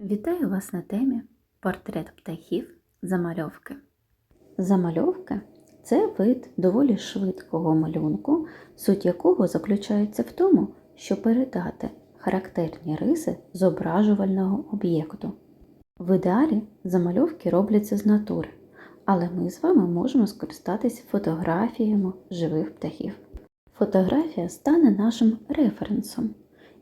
Вітаю вас на темі Портрет птахів замальовки. Замальовка це вид доволі швидкого малюнку, суть якого заключається в тому, щоб передати характерні риси зображувального об'єкту. В ідеалі замальовки робляться з натури, але ми з вами можемо скористатися фотографіями живих птахів. Фотографія стане нашим референсом,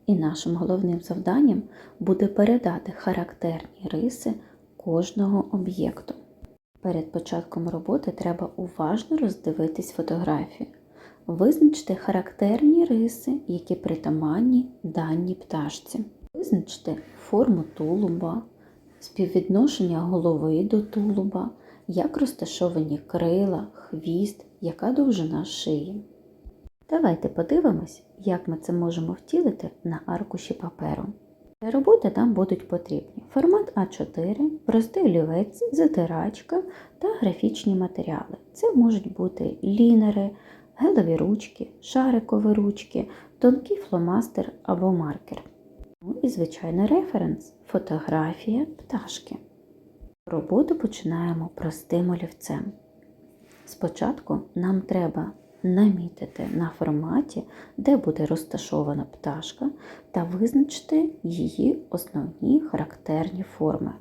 і нашим головним завданням буде передати характерні риси кожного об'єкту. Перед початком роботи треба уважно роздивитись фотографію, визначте характерні риси, які притаманні даній пташці, визначте форму тулуба, співвідношення голови до тулуба, як розташовані крила, хвіст, яка довжина шиї. Давайте подивимось, як ми це можемо втілити на аркуші паперу. Для роботи нам будуть потрібні формат А4, простий олівець, затирачка та графічні матеріали. Це можуть бути лінери, гелеві ручки, шарикові ручки, тонкий фломастер або маркер. Ну і, звичайно, референс фотографія пташки. Роботу починаємо простим олівцем. Спочатку нам треба намітити на форматі, де буде розташована пташка, та визначити її основні характерні форми.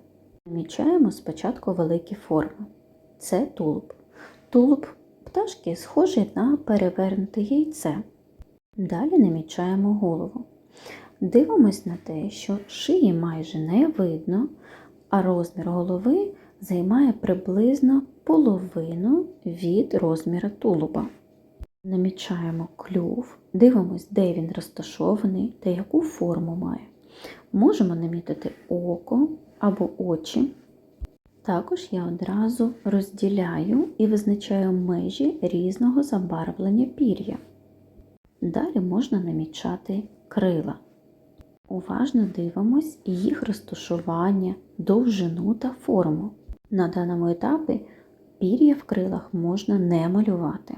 Намічаємо спочатку великі форми. Це тулуб. Тулуб пташки схожий на перевернуте яйце. Далі намічаємо голову. Дивимось на те, що шиї майже не видно, а розмір голови займає приблизно половину від розміру тулуба. Намічаємо клюв, дивимось, де він розташований та яку форму має. Можемо намітити око або очі. Також я одразу розділяю і визначаю межі різного забарвлення пір'я. Далі можна намічати крила. Уважно дивимось їх розташування, довжину та форму. На даному етапі пір'я в крилах можна не малювати.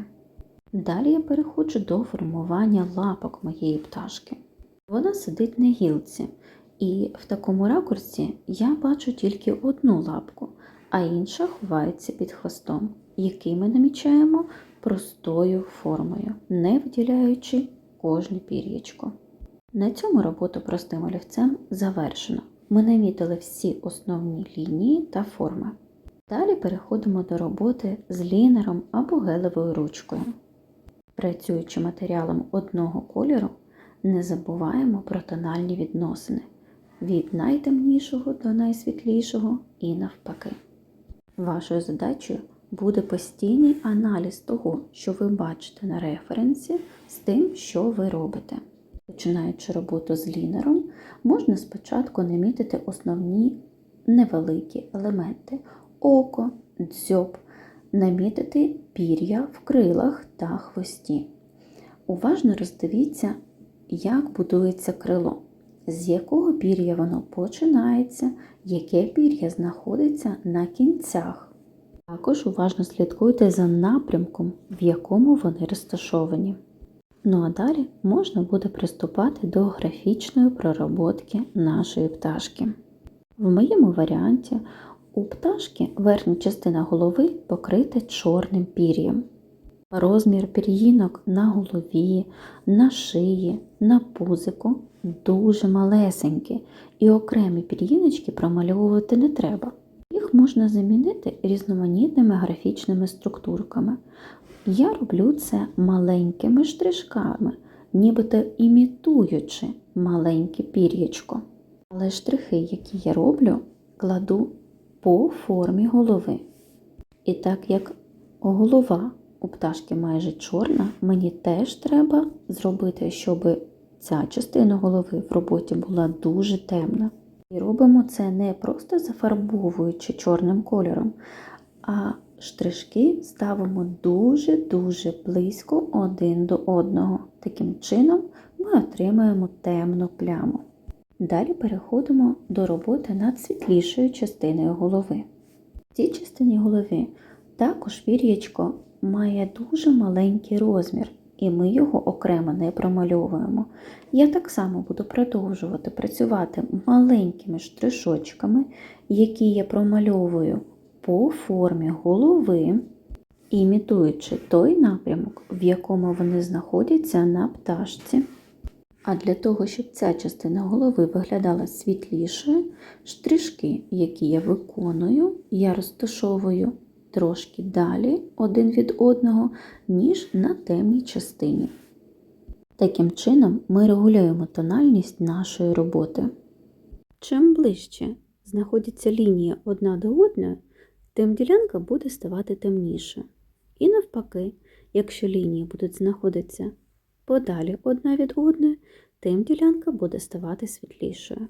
Далі я переходжу до формування лапок моєї пташки. Вона сидить на гілці, і в такому ракурсі я бачу тільки одну лапку, а інша ховається під хвостом, який ми намічаємо простою формою, не виділяючи кожне пір'ячко. На цьому роботу простим олівцем завершено. Ми намітили всі основні лінії та форми. Далі переходимо до роботи з лінером або гелевою ручкою. Працюючи матеріалом одного кольору, не забуваємо про тональні відносини від найтемнішого до найсвітлішого і навпаки. Вашою задачею буде постійний аналіз того, що ви бачите на референсі, з тим, що ви робите. Починаючи роботу з лінером, можна спочатку намітити основні невеликі елементи око, дзьоб, намітити пір'я в крилах та хвості. Уважно роздивіться, як будується крило, з якого пір'я воно починається, яке пір'я знаходиться на кінцях. Також уважно слідкуйте за напрямком, в якому вони розташовані. Ну а далі можна буде приступати до графічної пророботки нашої пташки. В моєму варіанті у пташки верхня частина голови покрита чорним пір'ям. Розмір пір'їнок на голові, на шиї, на пузику дуже малесенькі, і окремі пір'їночки промальовувати не треба. Їх можна замінити різноманітними графічними структурками. Я роблю це маленькими штришками, нібито імітуючи маленьке пір'ячко. Але штрихи, які я роблю, кладу по формі голови. І так як голова у пташки майже чорна, мені теж треба зробити, щоб ця частина голови в роботі була дуже темна. І робимо це не просто зафарбовуючи чорним кольором, а штришки ставимо дуже-дуже близько один до одного. Таким чином ми отримаємо темну пляму. Далі переходимо до роботи над світлішою частиною голови. В цій частині голови також пір'ячко має дуже маленький розмір, і ми його окремо не промальовуємо. Я так само буду продовжувати працювати маленькими штришочками, які я промальовую по формі голови, імітуючи той напрямок, в якому вони знаходяться на пташці. А для того, щоб ця частина голови виглядала світлішою, штришки, які я виконую, я розташовую трошки далі один від одного, ніж на темній частині. Таким чином ми регулюємо тональність нашої роботи. Чим ближче знаходяться лінії одна до одної, тим ділянка буде ставати темніше. І навпаки, якщо лінії будуть знаходитися подалі одна від одної, тим ділянка буде ставати світлішою.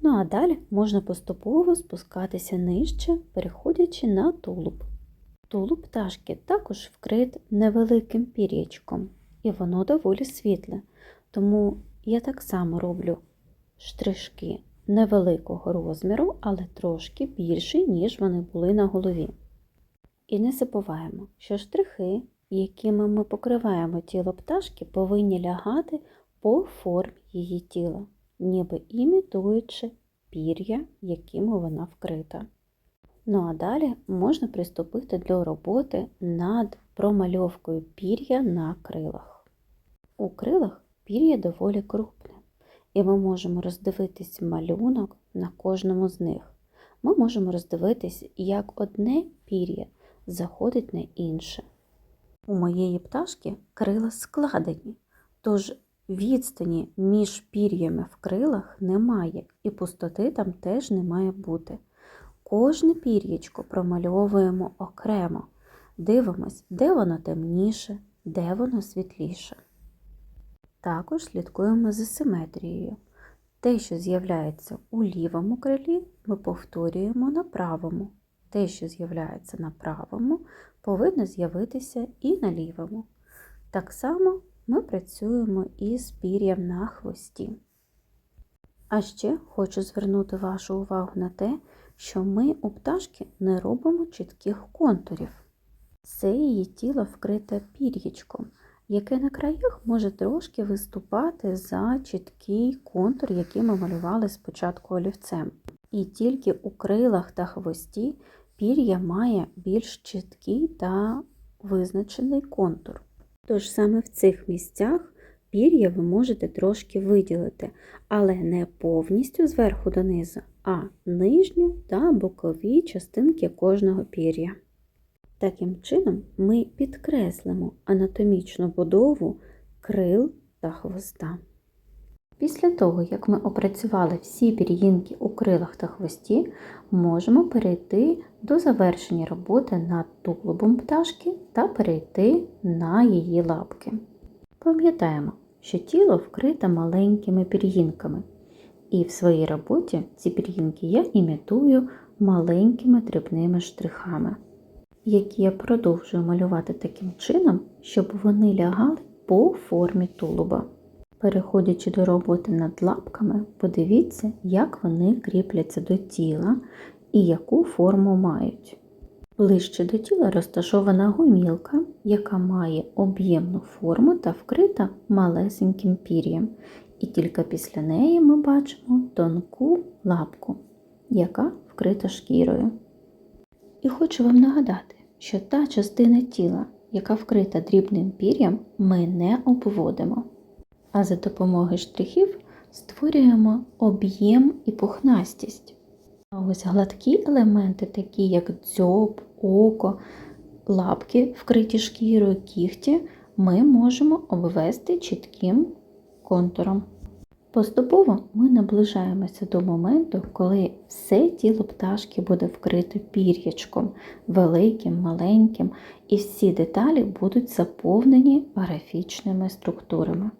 Ну а далі можна поступово спускатися нижче, переходячи на тулуб. Тулуб пташки також вкрит невеликим пір'ячком, і воно доволі світле, тому я так само роблю штришки невеликого розміру, але трошки більші, ніж вони були на голові. І не забуваємо, що штрихи, якими ми покриваємо тіло пташки, повинні лягати по формі її тіла, ніби імітуючи пір'я, якими вона вкрита. Ну а далі можна приступити до роботи над промальовкою пір'я на крилах. У крилах пір'я доволі крупне, і ми можемо роздивитись малюнок на кожному з них. Ми можемо роздивитись, як одне пір'я заходить на інше. У моєї пташки крила складені, тож відстані між пір'ями в крилах немає, і пустоти там теж не має бути. Кожне пір'ячко промальовуємо окремо, дивимось, де воно темніше, де воно світліше. Також слідкуємо за симетрією. Те, що з'являється у лівому крилі, ми повторюємо на правому. Те, що з'являється на правому, повинно з'явитися і на лівому. Так само ми працюємо із пір'ям на хвості. А ще хочу звернути вашу увагу на те, що ми у пташки не робимо чітких контурів. Це її тіло вкрите пір'ячком, яке на краях може трошки виступати за чіткий контур, який ми малювали спочатку олівцем. І тільки у крилах та хвості пір'я має більш чіткий та визначений контур. Тож саме в цих місцях пір'я ви можете трошки виділити, але не повністю зверху донизу, а нижню та бокові частинки кожного пір'я. Таким чином ми підкреслимо анатомічну будову крил та хвоста. Після того, як ми опрацювали всі пір'їнки у крилах та хвості, можемо перейти до завершення роботи над тулубом пташки та перейти на її лапки. Пам'ятаємо, що тіло вкрите маленькими пір'їнками, і в своїй роботі ці пір'їнки я імітую маленькими дрібними штрихами, які я продовжую малювати таким чином, щоб вони лягали по формі тулуба. Переходячи до роботи над лапками, подивіться, як вони кріпляться до тіла і яку форму мають. Ближче до тіла розташована гомілка, яка має об'ємну форму та вкрита малесеньким пір'ям, і тільки після неї ми бачимо тонку лапку, яка вкрита шкірою. І хочу вам нагадати, що та частина тіла, яка вкрита дрібним пір'ям, ми не обводимо а за допомогою штрихів створюємо об'єм і пухнастість. Ось гладкі елементи, такі як дзьоб, око, лапки, вкриті шкірою, кігті, ми можемо обвести чітким контуром. Поступово ми наближаємося до моменту, коли все тіло пташки буде вкрите пір'ячком, великим, маленьким, і всі деталі будуть заповнені графічними структурами.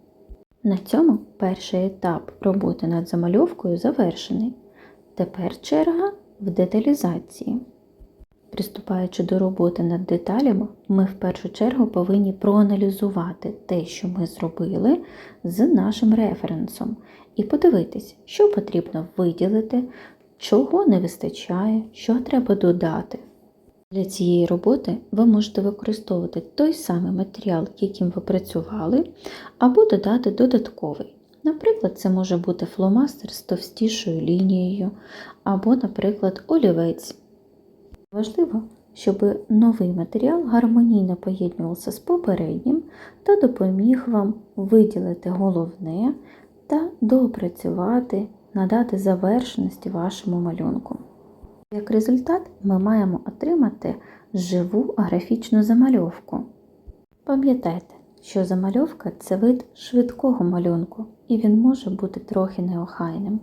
На цьому перший етап роботи над замальовкою завершений. Тепер черга в деталізації. Приступаючи до роботи над деталями, ми в першу чергу повинні проаналізувати те, що ми зробили з нашим референсом, і подивитись, що потрібно виділити, чого не вистачає, що треба додати. Для цієї роботи ви можете використовувати той самий матеріал, яким ви працювали, або додати додатковий. Наприклад, це може бути фломастер з товстішою лінією, або, наприклад, олівець. Важливо, щоб новий матеріал гармонійно поєднувався з попереднім та допоміг вам виділити головне та доопрацювати, надати завершеності вашому малюнку. Як результат, ми маємо отримати живу графічну замальовку. Пам'ятайте, що замальовка це вид швидкого малюнку, і він може бути трохи неохайним.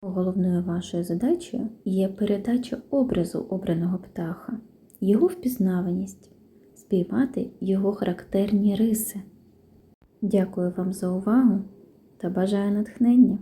Головною вашою задачею є передача образу обраного птаха, його впізнаваність, спіймати його характерні риси. Дякую вам за увагу та бажаю натхнення!